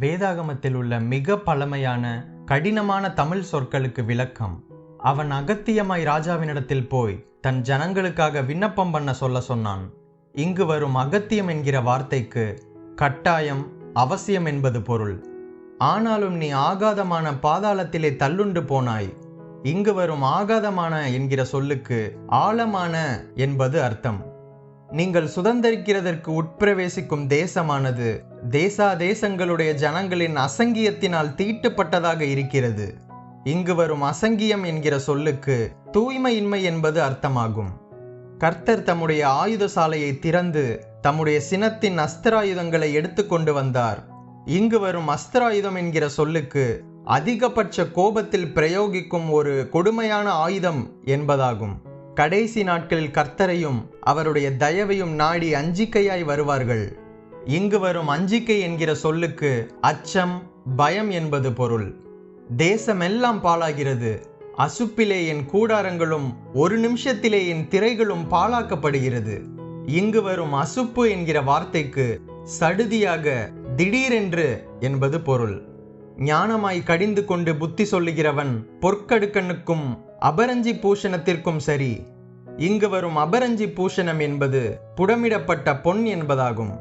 வேதாகமத்தில் உள்ள மிக பழமையான கடினமான தமிழ் சொற்களுக்கு விளக்கம். அவன் அகத்தியமாய் ராஜாவினிடத்தில் போய் தன் ஜனங்களுக்காக விண்ணப்பம் பண்ண சொல்ல சொன்னான். இங்கு வரும் அகத்தியம் என்கிற வார்த்தைக்கு கட்டாயம் அவசியம் என்பது பொருள். ஆனாலும் நீ ஆகாதமான பாதாளத்திலே தள்ளுண்டு போனாய். இங்கு வரும் ஆகாதமான என்கிற சொல்லுக்கு ஆழமான என்பது அர்த்தம். நீங்கள் சுதந்திரிக்கிறதற்கு உட்பிரவேசிக்கும் தேசமானது தேசா தேசங்களுடைய ஜனங்களின் அசங்கியத்தினால் தீட்டுப்பட்டதாக இருக்கிறது. இங்கு வரும் அசங்கியம் என்கிற சொல்லுக்கு தூய்மையின்மை என்பது அர்த்தமாகும். கர்த்தர் தம்முடைய ஆயுத சாலையை திறந்து தம்முடைய சினத்தின் அஸ்திராயுதங்களை எடுத்துக்கொண்டு வந்தார். இங்கு வரும் அஸ்திராயுதம் என்கிற சொல்லுக்கு அதிகபட்ச கோபத்தில் பிரயோகிக்கும் ஒரு கொடுமையான ஆயுதம் என்பதாகும். கடைசி நாட்களில் கர்த்தரையும் அவருடைய தயவையும் நாடி அஞ்சிக்கையாய் வருவார்கள். இங்கு வரும் அஞ்சிக்கை என்கிற சொல்லுக்கு அச்சம் பயம் என்பது பொருள். தேசமெல்லாம் பாழாகிறது. அசுப்பிலே என் கூடாரங்களும் ஒரு நிமிஷத்திலே என் திரைகளும் பாழாக்கப்படுகிறது. இங்கு வரும் அசுப்பு என்கிற வார்த்தைக்கு சடுதியாக திடீரென்று என்பது பொருள். ஞானமாய் கடிந்து கொண்டு புத்தி சொல்லுகிறவன் பொற்கடுக்கனுக்கும் அபரஞ்சி பூஷணத்திற்கும் சரி. இங்கு வரும் அபரஞ்சி பூஷணம் என்பது புடமிடப்பட்ட பொன் என்பதாகும்.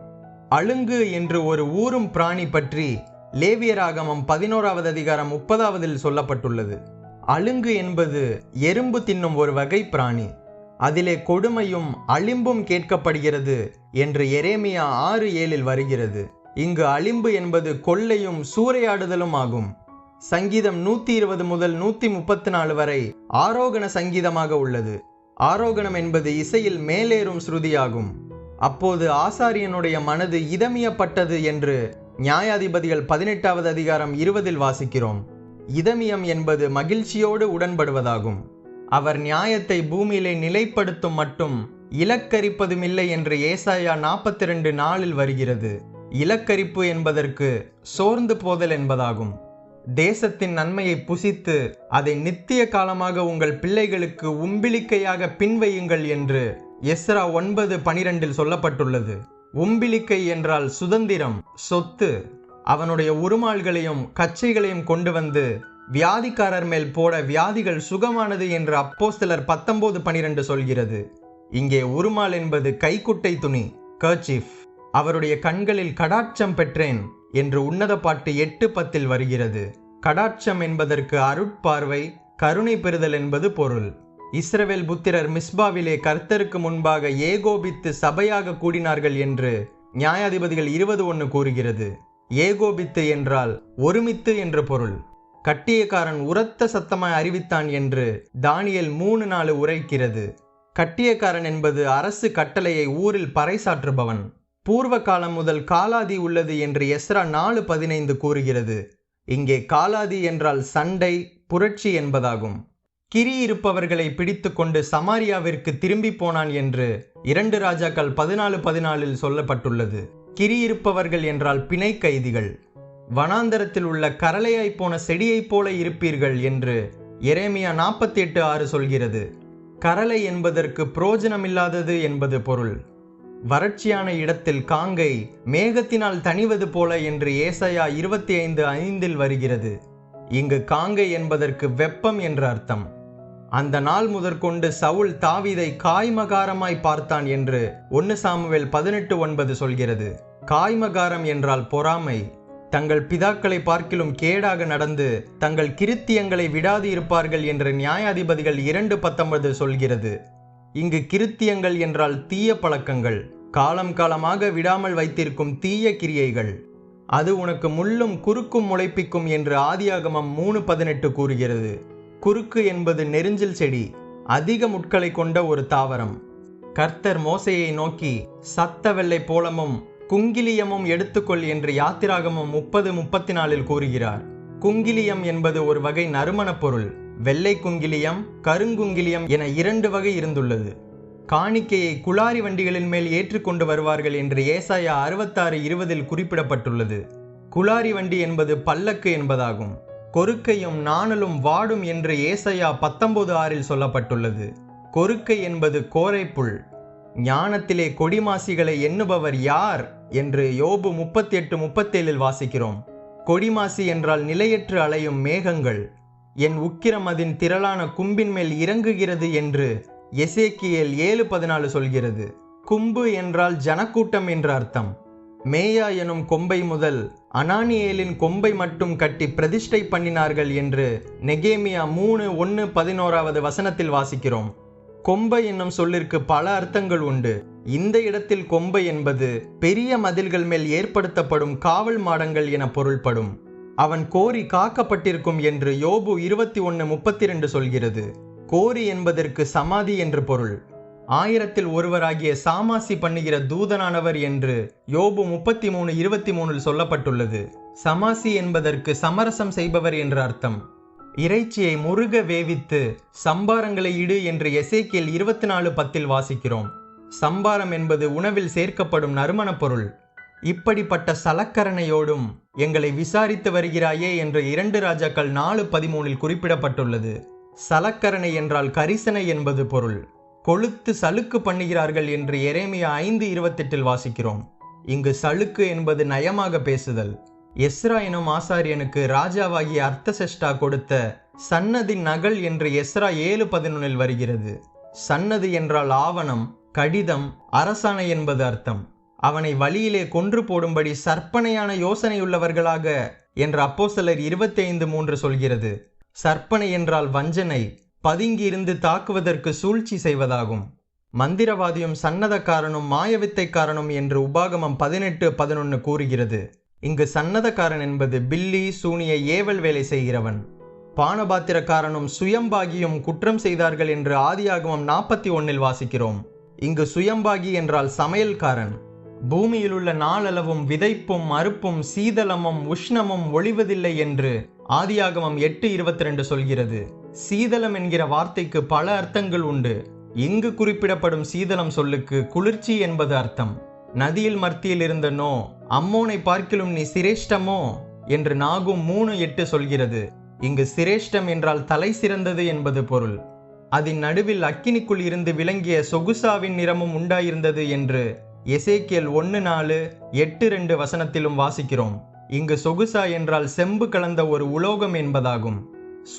அழுங்கு என்று ஒரு ஊரும் பிராணி பற்றி லேவியராகமம் பதினோராவது அதிகாரம் முப்பதாவதில் சொல்லப்பட்டுள்ளது. அழுங்கு என்பது எறும்பு தின்னும் ஒரு வகை பிராணி. அதிலே கொடுமையும் அழிம்பும் கேட்கப்படுகிறது என்று எரேமியா ஆறு ஏழில் வருகிறது. இங்கு அழிம்பு என்பது கொள்ளையும் சூறையாடுதலும் ஆகும். சங்கீதம் நூத்தி இருபது முதல் நூத்தி முப்பத்தி நாலு வரை ஆரோகண சங்கீதமாக உள்ளது. ஆரோகணம் என்பது இசையில் மேலேறும் ஸ்ருதியாகும். அப்போது ஆசாரியனுடைய மனது இதமியப்பட்டது என்று நியாயாதிபதிகள் பதினெட்டாவது அதிகாரம் இருபதில் வாசிக்கிறோம். இதமியம் என்பது மகிழ்ச்சியோடு உடன்படுவதாகும். அவர் நியாயத்தை பூமியிலே நிலைப்படுத்தும் மட்டும் இலக்கரிப்பதுமில்லை என்று ஏசாயா நாற்பத்தி ரெண்டு நாளில் வருகிறது. இலக்கரிப்பு என்பதற்கு சோர்ந்து போதல் என்பதாகும். தேசத்தின் நன்மையை புசித்து அதை நித்திய காலமாக உங்கள் பிள்ளைகளுக்கு உம்பிலிக்கையாக பின்வையுங்கள் என்று எஸ்ரா ஒன்பது பனிரெண்டில் சொல்லப்பட்டுள்ளது. உம்பிலிக்கை என்றால் சுதந்திரம் சொத்து. அவனுடைய உருமாள்களையும் கச்சைகளையும் கொண்டு வந்து வியாதிக்காரர் மேல் போட வியாதிகள் சுகமானது என்று அப்போஸ்தலர் பத்தொன்பது பனிரெண்டு சொல்கிறது. இங்கே உருமால் என்பது கைக்குட்டை துணி கர்ச்சீஃப் அவருடைய கண்களில் கடாட்சம் பெற்றேன் என்று உன்னத பாட்டு எட்டு பத்தில் வருகிறது. கடாட்சம் என்பதற்கு அருட்பார்வை கருணை பெறுதல் என்பது பொருள். இஸ்ரவேல் புத்திரர் மிஸ்பாவிலே கர்த்தருக்கு முன்பாக ஏகோபித்து சபையாக கூடினார்கள் என்று நியாயாதிபதிகள் இருபது ஒன்று கூறுகிறது. ஏகோபித்து என்றால் ஒருமித்து என்று பொருள். கட்டியக்காரன் உரத்த சத்தமாய் அறிவித்தான் என்று தானியல் மூணு நாலு உரைக்கிறது. கட்டியக்காரன் என்பது அரசு கட்டளையை ஊரில் பறைசாற்றுபவன். பூர்வ காலம் முதல் காலாதி உள்ளது என்று எஸ்ரா நாலு பதினைந்து கூறுகிறது. இங்கே காலாதி என்றால் சண்டை புரட்சி என்பதாகும். கிரி இருப்பவர்களை பிடித்து கொண்டு சமாரியாவிற்கு திரும்பி போனான் என்று இரண்டு ராஜாக்கள் பதினாலு பதினாலில் சொல்லப்பட்டுள்ளது. கிரி இருப்பவர்கள் என்றால் பிணை கைதிகள். வனாந்தரத்தில் உள்ள கரளையாய் போன செடியைப் போல இருப்பீர்கள் என்று எரேமியா நாற்பத்தி எட்டு ஆறு சொல்கிறது. கரளை என்பதற்கு புரோஜனமில்லாதது என்பது பொருள். வறட்சியான இடத்தில் காங்கை மேகத்தினால் தணிவது போல என்று ஏசையா இருபத்தி ஐந்து ஐந்தில் வருகிறது. இங்கு காங்கை என்பதற்கு வெப்பம் என்று அர்த்தம். அந்த நாள் முதற்கொண்டு சவுல் தாவீதை காய்மகாரமாய் பார்த்தான் என்று ஒன்னு சாமுவேல் பதினெட்டு ஒன்பது சொல்கிறது. காய்மகாரம் என்றால் பொறாமை. தங்கள் பிதாக்களை பார்க்கிலும் கேடாக நடந்து தங்கள் கிருத்தியங்களை விடாது இருப்பார்கள் என்று நியாயாதிபதிகள் இரண்டு பத்தொன்பது சொல்கிறது. இங்கு கிருத்தியங்கள் என்றால் தீய பழக்கங்கள். காலம் காலமாக விடாமல் வைத்திருக்கும் தீய கிரியைகள். அது உனக்கு முள்ளும் குறுக்கும் முளைப்பிக்கும் என்று ஆதியாகமம் மூணு பதினெட்டு கூறுகிறது. குறுக்கு என்பது நெருஞ்சில் செடி அதிக முட்களை கொண்ட ஒரு தாவரம். கர்த்தர் மோசையை நோக்கி சத்த வெள்ளை போலமும் குங்கிலியமும் எடுத்துக்கொள் என்று யாத்திராகமும் முப்பது முப்பத்தி நாலில் கூறுகிறார். குங்கிலியம் என்பது ஒரு வகை நறுமணப் பொருள். வெள்ளை குங்கிலியம் கருங்குங்கிலியம் என இரண்டு வகை இருந்துள்ளது. காணிக்கையை குளாரி வண்டிகளின் மேல் ஏற்றுக்கொண்டு வருவார்கள் என்று ஏசாயா அறுபத்தாறு இருபதில் குறிப்பிடப்பட்டுள்ளது. குளாரி வண்டி என்பது பல்லக்கு என்பதாகும். கொருக்கையும் நாணலும் வாடும் என்று ஏசையா பத்தொன்பது ஆறில் சொல்லப்பட்டுள்ளது. கொருக்கை என்பது கோரைப்புல். ஞானத்திலே கொடிமாசிகளை எண்ணுபவர் யார் என்று யோபு முப்பத்தி எட்டு முப்பத்தேழில் வாசிக்கிறோம். கொடிமாசி என்றால் நிலையற்று அலையும் மேகங்கள். என் உக்கிரம் அதன் திரளான கும்பின் மேல் இறங்குகிறது என்று எசேக்கியல் ஏழு பதினாலு சொல்கிறது. கும்பு என்றால் ஜனக்கூட்டம் என்ற அர்த்தம். மேயா எனும் கொம்பை முதல் அனானியேலின் கொம்பை மட்டும் கட்டி பிரதிஷ்டை பண்ணினார்கள் என்று நெகேமியா மூணு ஒன்று பதினோராவது வசனத்தில் வாசிக்கிறோம். கொம்பை என்னும் சொல்லிற்கு பல அர்த்தங்கள் உண்டு. இந்த இடத்தில் கொம்பை என்பது பெரிய மதில்கள் மேல் ஏற்படுத்தப்படும் காவல் மாடங்கள் என பொருள்படும். அவன் கோரி காக்கப்பட்டிருக்கும் என்று யோபு இருபத்தி ஒன்று முப்பத்தி ரெண்டு சொல்கிறது. கோரி என்பதற்கு சமாதி என்று பொருள். ஆயிரத்தில் ஒருவராகிய சாமாசி பண்ணுகிற தூதனானவர் என்று யோபு முப்பத்தி மூணு இருபத்தி மூணில் சொல்லப்பட்டுள்ளது. சமாசி என்பதற்கு சமரசம் செய்பவர் என்று அர்த்தம். இறைச்சியை முருக வேவித்து சம்பாரங்களை இடு என்று எசேக்கியல் இருபத்தி நாலு பத்தில் வாசிக்கிறோம். சம்பாரம் என்பது உணவில் சேர்க்கப்படும் நறுமணப் பொருள். இப்படிப்பட்ட சலக்கரணையோடும் எங்களை விசாரித்து வருகிறாயே என்று இரண்டு ராஜாக்கள் நாலு பதிமூனில் குறிப்பிடப்பட்டுள்ளது. சலக்கரணை என்றால் கரிசனை என்பது பொருள். கொளுத்து சலுக்கு பண்ணுகிறார்கள் என்று எரேமியா ஐந்து இருபத்தெட்டில் வாசிக்கிறோம். இங்கு சலுக்கு என்பது நயமாக பேசுதல். எஸ்ரா எனும் ஆசாரியனுக்கு ராஜாவாகிய அர்த்தசெஷ்டா கொடுத்த சன்னதி நகல் என்று எஸ்ரா ஏழு பதினொன்னில் வருகிறது. சன்னதி என்றால் ஆவணம் கடிதம் அரசாணை என்பது அர்த்தம். அவனை வழியிலே கொன்று போடும்படி சற்பனையான யோசனையுள்ளவர்களாக என்று அப்போஸ்தலர் இருபத்தி ஐந்து மூன்று சொல்கிறது. சற்பனை என்றால் வஞ்சனை பதுங்கியிருந்து தாக்குவதற்கு சூழ்ச்சி செய்வதாகும். மந்திரவாதியும் சன்னதக்காரனும் மாயவித்தைக்காரனும் என்று உபாகமம் பதினெட்டு பதினொன்று கூறுகிறது. இங்கு சன்னதக்காரன் என்பது பில்லி சூனிய ஏவல் வேலை செய்கிறவன். பானபாத்திரக்காரனும் சுயம்பாகியும் குற்றம் செய்தார்கள் என்று ஆதியாகமம் நாற்பத்தி ஒன்னில் வாசிக்கிறோம். இங்கு சுயம்பாகி என்றால் சமையல்காரன். பூமியிலுள்ள நாளளவும் விதைப்பும் மறுப்பும் சீதளமும் உஷ்ணமும் ஒளிவதில்லை என்று ஆதியாகமம் எட்டு இருபத்தி ரெண்டு சொல்கிறது. சீதளம் என்கிற வார்த்தைக்கு பல அர்த்தங்கள் உண்டு. இங்கு குறிப்பிடப்படும் சீதளம் சொல்லுக்கு குளிர்ச்சி என்பது அர்த்தம். நதியில் மத்தியில் இருந்த நோ அம்மோனை பார்க்கிலும் நீ சிரேஷ்டமோ என்று நாகும் மூணு எட்டு சொல்கிறது. இங்கு சிரேஷ்டம் என்றால் தலை சிறந்தது என்பது பொருள். அதன் நடுவில் அக்கினிக்குள் இருந்து விளங்கிய சொகுசாவின் நிறமும் உண்டாயிருந்தது என்று எசேக்கியல் ஒன்று நாலு எட்டு ரெண்டு வசனத்திலும் வாசிக்கிறோம். இங்கு சொகுசா என்றால் செம்பு கலந்த ஒரு உலோகம் என்பதாகும்.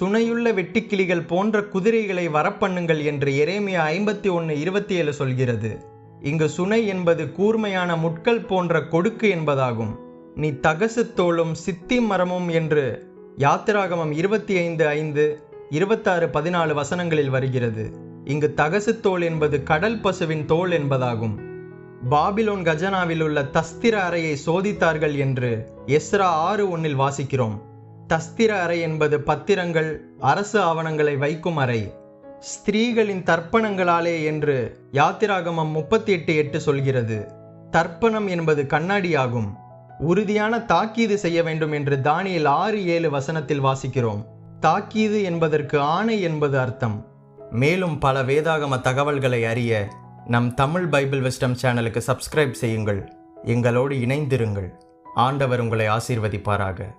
சுனையுள்ள வெட்டுக்கிளிகள் போன்ற குதிரைகளை வரப்பண்ணுங்கள் என்று எரேமியா ஐம்பத்தி ஒன்று இருபத்தி ஏழு சொல்கிறது. இங்கு சுனை என்பது கூர்மையான முட்கள் போன்ற கொடுக்கு என்பதாகும். நீ தகசு தோளும் சித்தி மரமும் என்று யாத்திராகமம் இருபத்தி ஐந்து ஐந்து இருபத்தாறு பதினாலு வசனங்களில் வருகிறது. இங்கு தகசு தோல் என்பது கடல் பசுவின் தோல் என்பதாகும். பாபிலோன் கஜனாவில் உள்ள தஸ்திர அறையை சோதித்தார்கள் என்று எஸ்ரா ஆறு ஒன்னில் வாசிக்கிறோம். தஸ்திர அறை என்பது பத்திரங்கள் அரசு ஆவணங்களை வைக்கும் அறை. ஸ்திரீகளின் தர்ப்பணங்களாலே என்று யாத்திராகமம் முப்பத்தி எட்டு எட்டு சொல்கிறது. தர்ப்பணம் என்பது கண்ணாடியாகும். உறுதியான தாக்கீது செய்ய வேண்டும் என்று தானியில் ஆறு ஏழு வசனத்தில் வாசிக்கிறோம். தாக்கீது என்பதற்கு ஆணை என்பது அர்த்தம். மேலும் பல வேதாகம தகவல்களை அறிய நம் தமிழ் பைபிள் விஸ்டம் சேனலுக்கு சப்ஸ்கிரைப் செய்யுங்கள். எங்களோடு இணைந்திருங்கள். ஆண்டவர் உங்களை ஆசீர்வதிப்பாராக.